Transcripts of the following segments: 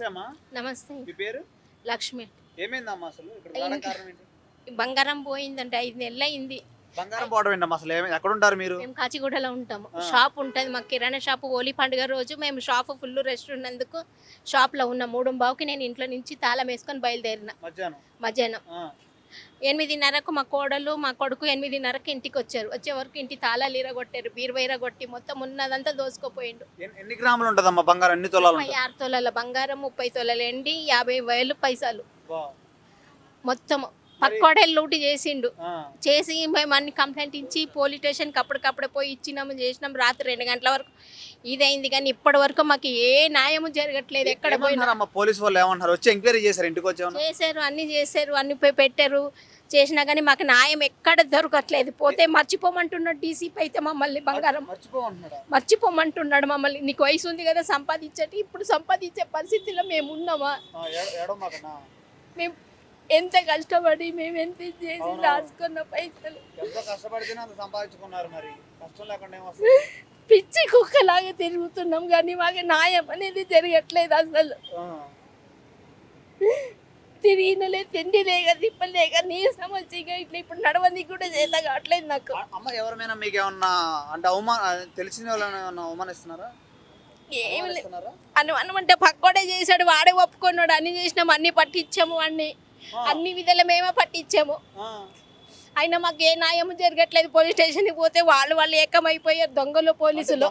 నమస్తే అమ్మా నమస్తే. మీ పేరు? లక్ష్మి. ఏమైందమ్మా అసలు? ఇక్కడ రావడానికి కారణం ఏంటి? బంగారం పోయిందంటే ఐదు నెలలు అయింది బంగారం పోవడం ఏంటమ్మా అసలు? ఏమి ఎక్కడ ఉంటారు మీరు? మేము కాచిగూడలో ఉంటాము. షాప్ ఉంటుంది. మాకు కిరాణా షాప్ హోలీ పండుగ రోజు మేము షాప్ ఫుల్ రెస్ట్ ఉన్నందుకు షాప్లో ఉన్న మూడు బావుకి నేను ఇంట్లో నుంచి తాళం వేసుకొని బయలుదేరిన. మధ్యాహ్నం. మధ్యాహ్నం. ఎనిమిదిన్నరకు మా కోడలు మా కొడుకు ఎనిమిదిన్నరకు ఇంటికి వచ్చారు. వచ్చే వరకు ఇంటి తాళాలు ఇరగొట్టారు బీరువా ఇరగొట్టి మొత్తం ఉన్నదంతా దోసుకుపోయిండు. ఎన్ని- గ్రాములు ఉంటదమ్మా బంగారం? ఎన్ని తొలాలు ఆరు తొలల బంగారం ముప్పై తొలల ఎండి యాభై వేలు పైసలు. వా. పక్కోడేళ్ళు లూటి చేసిండు. చేసి మేము అన్ని కంప్లైంట్ ఇచ్చి పోలీస్ స్టేషన్కి అప్పటికప్పుడే పోయి ఇచ్చినాము చేసినాం రాత్రి రెండు గంటల వరకు ఇదైంది కానీ ఇప్పటి వరకు మాకు ఏ న్యాయము జరగట్లేదు. ఎక్కడ పోయినా. ఏమంటున్నారమ్మా పోలీసు వాళ్ళు ఏమంటున్నారు వచ్చి ఎంక్వైరీ చేశారు ఇంటికి చేశారు అన్ని చేశారు అన్ని పెట్టారు. చేసినా కానీ మాకు న్యాయం ఎక్కడ దొరకట్లేదు. పోతే మర్చిపోమంటున్నాడు డీసీపీ అయితే మమ్మల్ని బంగారం. మర్చిపోమంటున్నాడు? మమ్మల్ని. నీకు వయసు ఉంది కదా సంపాదించటి. ఇప్పుడు సంపాదించే పరిస్థితిలో మేము ఉన్నామా? మేము ఎంత కష్టపడి మేము ఎంత చేసి. రాసుకున్న పైసలు. సంపాదించుకున్నారు మరి. కష్టం లేకుండా పిచ్చి కుక్కలాగా తిరుగుతున్నాం కానీ మాకు న్యాయం అనేది జరగట్లేదు అసలు. తిరిగినలే తిండి లేక తిప్పలు లేక నీరసం వచ్చి ఇట్లా ఇప్పుడు నడవనికి కూడా చేత కావట్లేదు నాకు. అమ్మ ఎవరిమైనా మీకు ఏమన్నా అంటే అవమాన తెలిసిన వాళ్ళని అవమానిస్తున్నారా? ఏమి లేదు పక్కోడే చేశాడు వాడే ఒప్పుకున్నాడు అన్ని చేసినాము అన్ని పట్టించాము అన్ని. ఆ, అన్ని విధాలు మేమే పట్టించాము. ఆ, అయినా మాకు ఏ న్యాయం జరగట్లేదు పోలీస్ స్టేషన్కి పోతే వాళ్ళు వాళ్ళు ఏకమైపోయారు దొంగలు పోలీసులు.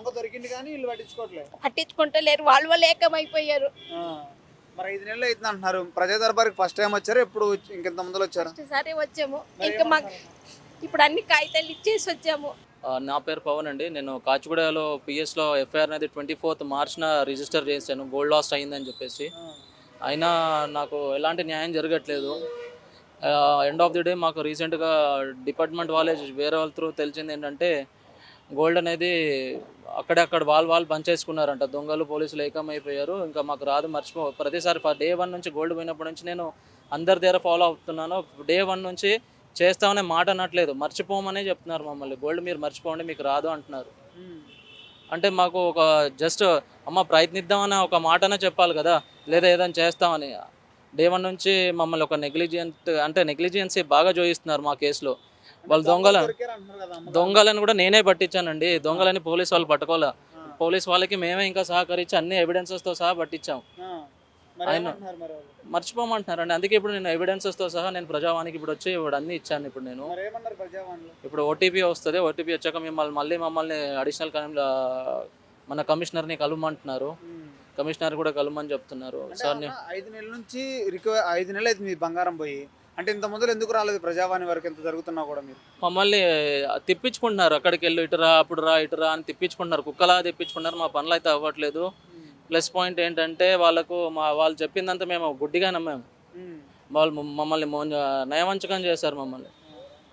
పట్టించుకుంటలేరు వాళ్ళు వాళ్ళు ఏకమైపోయారు. ఆ, మరి ఐదు నెలలు అవుతుంది అంటున్నారు. ప్రజా దర్బార్కి ఫస్ట్ టైం వచ్చారు? వచ్చి- ఇంకెంత ముందులో వచ్చారు? సరే వచ్చాము. ఇంకా మాకు ఇప్పుడు అన్ని కాగితాలు ఇచ్చేసి వచ్చాము. నా పేరు పవన్ అండి. నేను కాచిగూడలో పిఎస్లో ఎఫ్ఐఆర్ అనేది ట్వంటీ ఫోర్త్ మార్చ్న రిజిస్టర్ చేశాను. గోల్డ్ లాస్ట్ అయిందని చెప్పేసి. అయినా నాకు ఎలాంటి న్యాయం జరగట్లేదు. ఎండ్ ఆఫ్ ది డే మాకు రీసెంట్గా డిపార్ట్మెంట్ వాళ్ళే వేరే వాళ్ళ త్రూ తెలిసింది ఏంటంటే గోల్డ్ అనేది అక్కడక్కడ అక్కడ వాళ్ళు బంద్ చేసుకున్నారంట. దొంగలు పోలీసులు ఏకమైపోయారు. ఇంకా మాకు రాదు మర్చిపో ప్రతిసారి డే వన్ నుంచి గోల్డ్ పోయినప్పటి నుంచి నేను అందరి దగ్గర ఫాలో అవుతున్నాను. డే వన్ నుంచి చేస్తామనే మాట అనట్లేదు. మర్చిపోమనే చెప్తున్నారు మమ్మల్ని. గోల్డ్ మీరు మర్చిపోండి మీకు రాదు అంటున్నారు. అంటే మాకు ఒక జస్ట్ అమ్మ ప్రయత్నిద్దామని ఒక మాటనే చెప్పాలి కదా లేదా ఏదైనా చేస్తామని. డే వన్ నుంచి మమ్మల్ని ఒక నెగ్లిజియంట్ అంటే నెగ్లిజియన్సీ బాగా చూయిస్తున్నారు మా కేసులో. వాళ్ళు దొంగల దొంగలను కూడా నేనే పట్టించానండి. దొంగలని పోలీస్ వాళ్ళు పట్టుకోలే పోలీస్ వాళ్ళకి మేమే ఇంకా సహకరించి అన్ని ఎవిడెన్సెస్తో సహా పట్టించాం. ఆయన- మర్చిపోమంటున్నారండి. అందుకే ఇప్పుడు నేను ఎవిడెన్సెస్తో సహా నేను ప్రజావానికి ఇప్పుడు వచ్చి ఇప్పుడు అన్ని ఇచ్చాను ఇప్పుడు నేను. ఇప్పుడు ఓటీపీ వస్తుంది. ఓటీపీ వచ్చాక మిమ్మల్ని మళ్ళీ మమ్మల్ని అడిషనల్ మన కమిషనర్ని కలవమంటున్నారు. కమిషనర్ కూడా కలవమని చెప్తున్నారు. సార్ ఐదు నెలల నుంచి రికవర్ ఐదు నెలలు అయితే మీ బంగారం పోయి. అంటే ఇంత ముందు ఎందుకు రాలేదు ప్రజావాణి వరకు? ఎంత జరుగుతున్నా కూడా మీరు? మమ్మల్ని తిప్పించుకుంటున్నారు. అక్కడికి వెళ్ళి ఇటు రా అప్పుడు రా ఇటు రా అని తిప్పించుకుంటున్నారు. కుక్కలా తిప్పించుకుంటున్నారు. మా పనులు అయితే అవ్వట్లేదు. ప్లస్ పాయింట్ ఏంటంటే వాళ్ళకు మా వాళ్ళు చెప్పిందంతా మేము గుడ్డిగా నమ్మాము. వాళ్ళు మమ్- మమ్మల్ని నయవంచకం చేశారు మమ్మల్ని.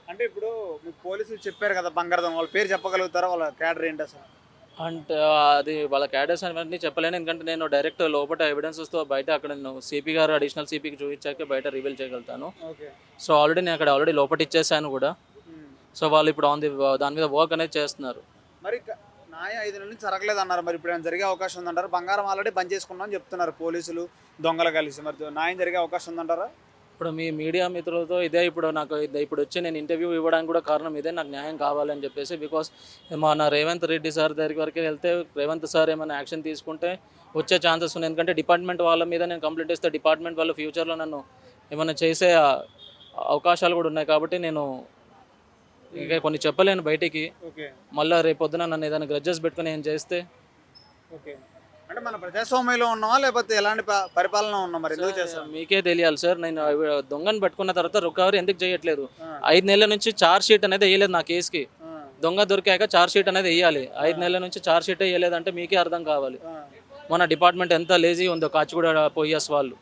అంటే ఇప్పుడు మీకు పోలీసులు చెప్పారు కదా బంగారం వాళ్ళ పేరు చెప్పగలుగుతారా? వాళ్ళ క్యాడర్ ఏంటి అసలు? అంటే అది వాళ్ళ క్యాడర్స్ అవన్నీ చెప్పలేను. ఎందుకంటే నేను డైరెక్ట్ లోపల ఎవిడెన్సెస్తో బయట అక్కడ నేను సిపి గారు అడిషనల్ సిపికి చూపించాక బయట రివీల్ చేయగలుగుతాను. సో ఆల్రెడీ నేను అక్కడ ఆల్రెడీ లోపల ఇచ్చేసాను కూడా. సో వాళ్ళు ఇప్పుడు ఆన్ ది దాని మీద వర్క్ అనేది చేస్తున్నారు. మరి న్యాయ ఐదు నెలల నుంచి జరగలేదు అన్నారు. మరి ఇప్పుడు ఏమైనా జరిగే అవకాశం ఉందంటారు? బంగారం ఆల్రెడీ బంద్ చేసుకున్నాం చెప్తున్నారు పోలీసులు దొంగలు కలిసి. మరి న్యాయం జరిగే అవకాశం ఉందంటారా? ఇప్పుడు మీ మీడియా మిత్రులతో ఇదే ఇప్పుడు నాకు ఇప్పుడు వచ్చి నేను ఇంటర్వ్యూ ఇవ్వడానికి కూడా కారణం ఇదే. నాకు న్యాయం కావాలని చెప్పేసి బికాస్ మన రేవంత్ రెడ్డి సార్ దగ్గరికి వరకు వెళ్తే రేవంత్ సార్ ఏమైనా యాక్షన్ తీసుకుంటే వచ్చే ఛాన్సెస్ ఉన్నాయి. ఎందుకంటే డిపార్ట్మెంట్ వాళ్ళ మీద నేను కంప్లైంట్ ఇస్తే డిపార్ట్మెంట్ వాళ్ళు ఫ్యూచర్లో నన్ను ఏమైనా చేసే అవకాశాలు కూడా ఉన్నాయి కాబట్టి నేను ఇంకా కొన్ని చెప్పలేను బయటికి. మళ్ళీ రేపు పొద్దున నన్ను ఏదైనా గ్రడ్జెస్ పెట్టుకుని ఏం చేస్తే? ఓకే. అంటే మన ప్రజాస్వామ్యంలో ఉన్నావా? లేకపోతే ఎలాంటి పరిపాలన ఉన్నాం మరి? ఎందుకు చేస్తాం మీకే తెలియాలి సార్. నేను దొంగను పట్టుకున్న తర్వాత రికవరీ ఎందుకు చేయట్లేదు. ఐదు నెలల నుంచి చార్జ్ షీట్ అనేది వేయలేదు నా కేసుకి దొంగ దొరికాక చార్జ్ షీట్ అనేది వేయాలి. ఐదు నెలల నుంచి చార్జ్ షీట్ వేయలేదంటే మీకే అర్థం కావాలి. మన డిపార్ట్మెంట్ ఎంత లేజీ ఉందో కాచిగూడ పోయస్ వాళ్ళు.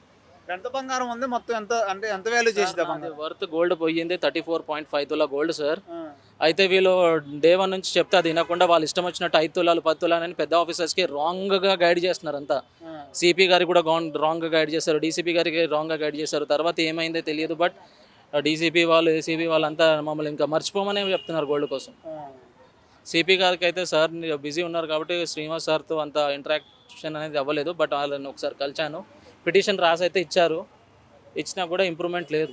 ఎంత బంగారం ఉంది? మొత్తం ఎంత అంటే ఎంత వాల్యూ చేసిందా వర్త్ గోల్డ్ పోయింది థర్టీ ఫోర్ పాయింట్ ఫైవ్ తులా గోల్డ్ సార్. అయితే వీళ్ళు డే వన్ నుంచి చెప్తే అది వినకుండా వాళ్ళు ఇష్టం వచ్చినట్టు ఐదు తులాలు పది తులాలు అని పెద్ద ఆఫీసర్స్కి రాంగ్గా గైడ్ చేస్తున్నారు అంతా. సిపి గారికి కూడా రాంగ్గా గైడ్ చేశారు. డీసీపీ గారికి రాంగ్గా గైడ్ చేశారు. తర్వాత ఏమైందో తెలియదు బట్ డీసీపీ వాళ్ళు ఏసీబీ వాళ్ళంతా మమ్మల్ని ఇంకా మర్చిపోమనే చెప్తున్నారు గోల్డ్ కోసం. సిపి గారికి అయితే సార్ బిజీ ఉన్నారు కాబట్టి శ్రీనివాస్ సార్తో అంత ఇంటరాక్షన్ అనేది అవ్వలేదు బట్ వాళ్ళని ఒకసారి కలిశాను. పిటిషన్ రాసి అయితే ఇచ్చారు. ఇచ్చినా కూడా ఇంప్రూవ్మెంట్ లేదు.